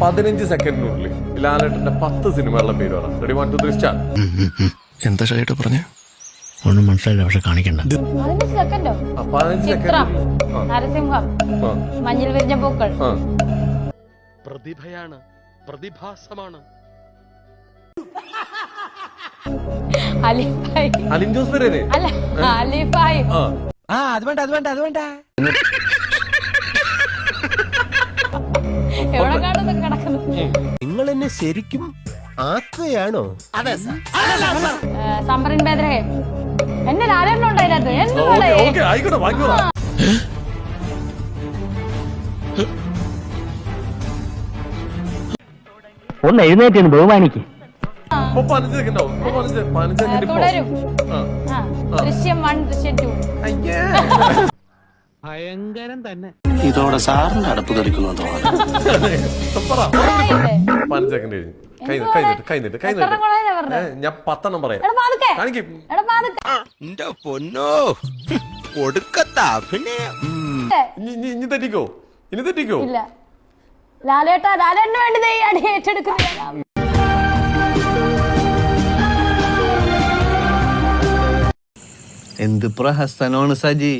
പതിനഞ്ച് സെക്കൻഡിനുള്ളിൽ ലാലേട്ടന്റെ പത്ത് സിനിമകളുടെ പേര് പറഞ്ഞു ready one two three start എന്താ ഷൈട്ട് പറഞ്ഞ? ഒന്നും മനസ്സിലായില്ല പക്ഷെ കാണിക്കണ്ട. പതിനഞ്ച് സെക്കൻഡോ? പതിനഞ്ച് ചിത്രം. സെക്കൻഡ്. നരസിംഹം. ആ. മഞ്ഞിൽ വിരിഞ്ഞ പൂക്കൾ. ആ. പ്രതിഭയാണ് പ്രതിഭാസമാണ്. അലിഫായി. അലിൻ ജോസ് പെരേരെ അല്ല അലിഫായി. ആ. ആ അത് വേണ്ട അത് വേണ്ട അത് വേണ്ട. നിങ്ങൾ എന്നെ ശരിക്കും ആക്കുകയാണോ ബേദ്രഹെ എന്നെ അതിനകത്ത്. ആയിക്കോട്ടെ വാങ്ങിക്കോളാം ഒന്ന് എഴുന്നേറ്റ് ബഹുമാനിക്ക്. ഭയങ്കരം തന്നെ തുടരും. ആ ദൃശ്യം വൺ ദൃശ്യം ടു. അയ്യേ. ഇതോടെ സാറിന്റെ അടുപ്പ് തെറിക്കുന്നു തോന്നുന്നു പറ പതിനഞ്ച് സെക്കൻഡ് കഴിഞ്ഞു കൈ ഞാൻ പത്തെണ്ണം പറയാം. കാണിക്കും. പൊന്നോ. ഇനി തെറ്റിക്കോ? ഇനി തെറ്റിക്കോ? ഇല്ല. ലാലേട്ടാ ലാലേട്ടന് വേണ്ടി ദേ ഈ അടി ഏറ്റെടുക്കുന്നു എന്ത് പ്രഹസനമാണ് സജി.